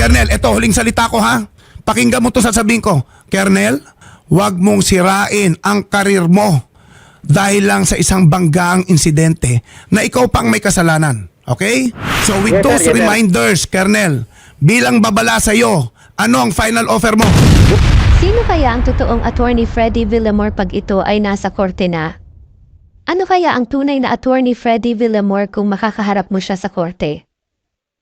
Kernel, eto huling salita ko ha. Pakinggan mo to sasabihin ko. Kernel, huwag mong sirain ang karir mo dahil lang sa isang banggaang insidente na ikaw pang may kasalanan. Okay? So with Yes, sir. those sir. reminders, Kernel, bilang babala sa iyo, ano ang final offer mo? Sino kaya ang totoong attorney Freddy Villamor pag ito ay nasa korte na? Ano kaya ang tunay na attorney Freddy Villamor kung makakaharap mo siya sa korte?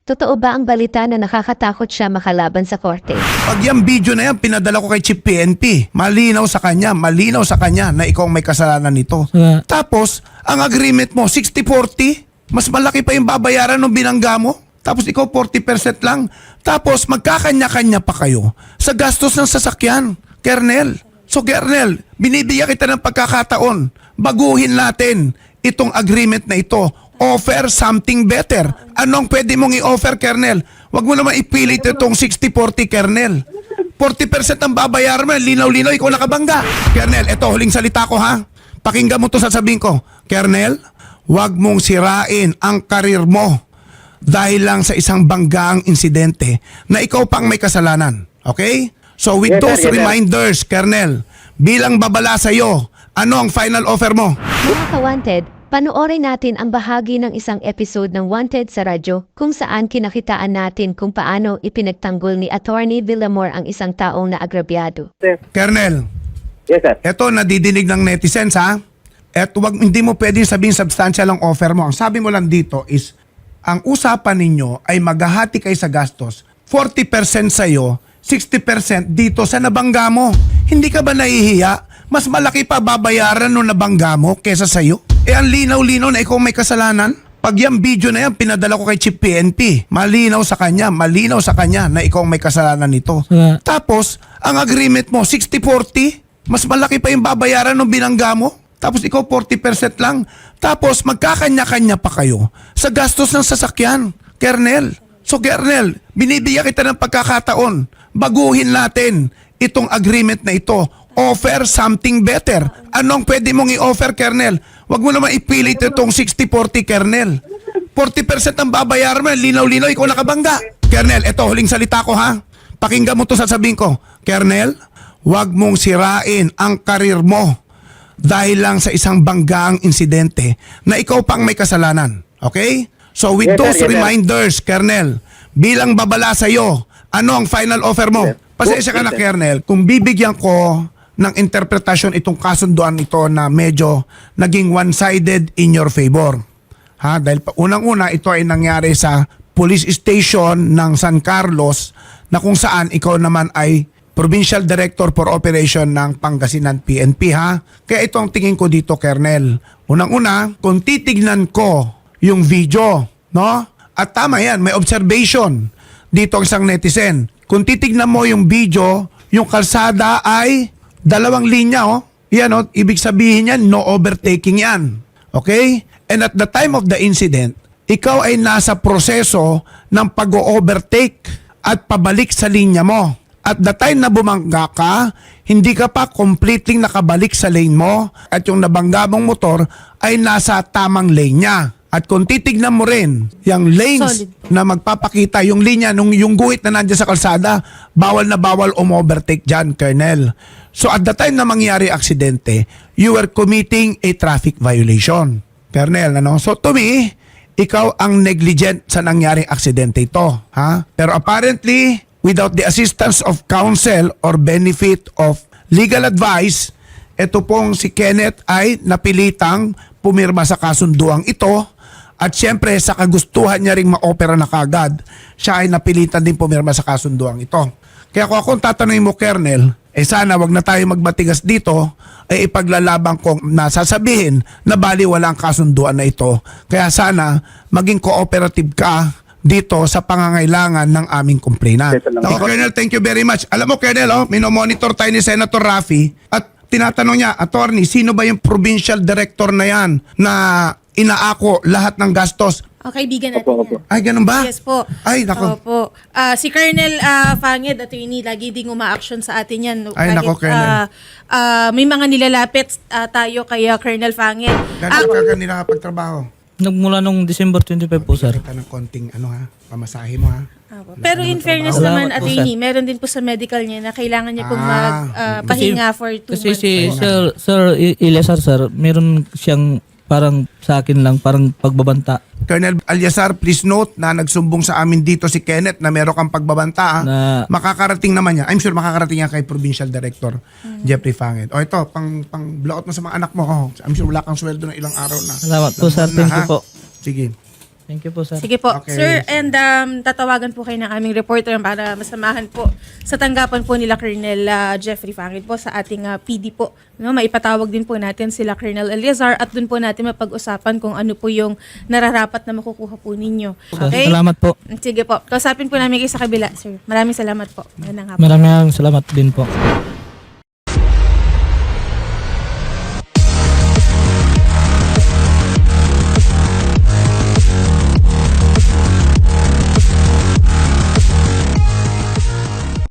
Totoo ba ang balita na nakakatakot siya makalaban sa korte? Pag yung video na yan, pinadala ko kay Chief PNP. Malinaw sa kanya, malinaw sa kanya na ikaw ang may kasalanan nito. Nga. Tapos, ang agreement mo, 60-40, mas malaki pa yung babayaran ng binangga mo. Tapos ikaw 40% lang. Tapos magkakanya-kanya pa kayo sa gastos ng sasakyan, Kernel. So Kernel, binibigyan kita ng pagkakataon. Baguhin natin itong agreement na ito. Offer something better. Anong pwede mong i-offer, Kernel? Huwag mo naman ipilit itong 60-40, Kernel. 40% ang babayaran mo, linaw-linaw, ikaw nakabangga. Kernel, eto, huling salita ko ha. Pakinggan mo to sasabihin ko. Kernel, huwag mong sirain ang karir mo dahil lang sa isang banggaang insidente na ikaw pang may kasalanan. Okay? So with Yes, sir. those Yes, sir. reminders, Kernel, bilang babala sa iyo, ano ang final offer mo? Mga ka-wanted, panoorin natin ang bahagi ng isang episode ng Wanted sa radyo kung saan kinakitaan natin kung paano ipinagtanggol ni Attorney Villamor ang isang taong naagrabyado. Kernel, Yes, sir. Eto, nadidinig ng netizens ha. At wag, hindi mo pwedeng sabihin substantial ang offer mo. Ang sabi mo lang dito is, ang usapan ninyo ay maghahati kayo sa gastos. 40% sa'yo, 60% dito sa nabangga mo. Hindi ka ba nahihiya? Mas malaki pa babayaran nung nabangga mo kesa sa'yo? Eh ang linaw-linaw na ikaw may kasalanan? Pag yung video na yan, pinadala ko kay Chief PNP. Malinaw sa kanya, malinaw sa kanya na ikaw ang may kasalanan nito. Nga. Tapos, ang agreement mo, 60-40, mas malaki pa yung babayaran ng binangga mo. Tapos ikaw 40% lang. Tapos magkakanya-kanya pa kayo sa gastos ng sasakyan. Kernel. So Kernel, binibigyan kita ng pagkakataon. Baguhin natin itong agreement na ito. Offer something better. Anong pwede mong i-offer, Kernel? Huwag mo naman ipilit itong 60-40, Kernel. 40% ang babayaran mo, linaw-linaw, ikaw nakabangga. Kernel, eto, huling salita ko ha. Pakinggan mo to sasabihin ko. Kernel, huwag mong sirain ang karir mo dahil lang sa isang banggaang insidente na ikaw pang may kasalanan. Okay? So with Yes, sir. those Yes, sir. reminders, Kernel, bilang babala sa iyo, ano ang final offer mo? Pasensya ka na, Yes, sir. Kernel, kung bibigyan ko ng interpretasyon itong kasunduan ito na medyo naging one-sided in your favor. Ha? Dahil unang-una, ito ay nangyari sa police station ng San Carlos na kung saan ikaw naman ay Provincial Director for Operation ng Pangasinan PNP ha. Kaya ito ang tingin ko dito, Kernel. Unang-una, kung titignan ko yung video, no? At tama yan, may observation dito ang isang netizen. Kung titignan mo yung video, yung kalsada ay dalawang linya, oh. Yan, oh. Ibig sabihin yan, no overtaking yan. Okay? And at the time of the incident, ikaw ay nasa proseso ng pag-overtake at pabalik sa linya mo. At the time na bumangga ka, hindi ka pa completely nakabalik sa lane mo at yung nabangga mong motor ay nasa tamang lane niya. At kung titignan mo rin, yung lanes na magpapakita, yung linya, nung, yung guhit na nandiyan sa kalsada, bawal na bawal umovertake dyan, Colonel. So at the time na mangyari aksidente, you were committing a traffic violation. Colonel, ano? So to me, ikaw ang negligent sa nangyaring aksidente ito. Ha? Pero apparently, without the assistance of counsel or benefit of legal advice, ito pong si Kenneth ay napilitang pumirma sa kasunduang ito at syempre sa kagustuhan niya ring ma-opera na kagad, siya ay napilitan din pumirma sa kasunduang ito. Kaya kung akong tatanungin mo, Kernel, eh sana wag na tayo magmatigas dito, ay ipaglalaban kong nasasabihin na bali wala ang kasunduan na ito. Kaya sana maging cooperative ka dito sa pangangailangan ng aming complainant. Ako, Colonel, thank you very much. Alam mo, Colonel, oh, minomonitor tayo ni Senator Rafi at tinatanong niya, attorney, sino ba yung provincial director na yan na inaako lahat ng gastos? O, kaibigan natin Opo, opo. yan. Ay, ganun ba? Yes po. Ay, nako. Opo. Ah, si Colonel ah, Fanged, attorney, lagi ding uma-action sa atin yan. Ay, nako, Colonel. ah, ah, may mga nilalapit ah, tayo kay ah, Colonel Fanged. Ah, Ganun ka kanila kapagtrabaho. Nagmula nung December 25 po, sir. Kita ng konting ano ha. Pamasahe mo ha. Apo. Wala Pero in naman fairness trabaho. naman, Salamat po, attorney, meron din po sa medical niya na kailangan niya pong Ah. magpahinga for two Kasi months si. Sir, Sir I- Eliasar, sir, meron siyang parang sa akin lang, parang pagbabanta Colonel Alyasar, please note na nagsumbong sa amin dito si Kenneth na meron kang pagbabanta. ha? na makakarating naman niya. I'm sure makakarating yan kay Provincial Director Jeffrey Fanged. O ito, pang, pang blowout mo sa mga anak mo. Oh, I'm sure wala kang sweldo ng ilang araw na. Salamat po, sir. Na, Thank you po. Sige. Thank you po, sir. Sige po. Okay. Sir, and um, tatawagan po kayo ng aming reporter para masamahan po sa tanggapan po nila Colonel ah, Jeffrey Fangit po sa ating ah, PD po. No, maipatawag din po natin sila Colonel Eleazar at dun po natin mapag-usapan kung ano po yung nararapat na makukuha po ninyo. Okay? Salamat po. Sige po. Kausapin po namin kayo sa kabila, sir. Maraming salamat po. Maraming salamat din po.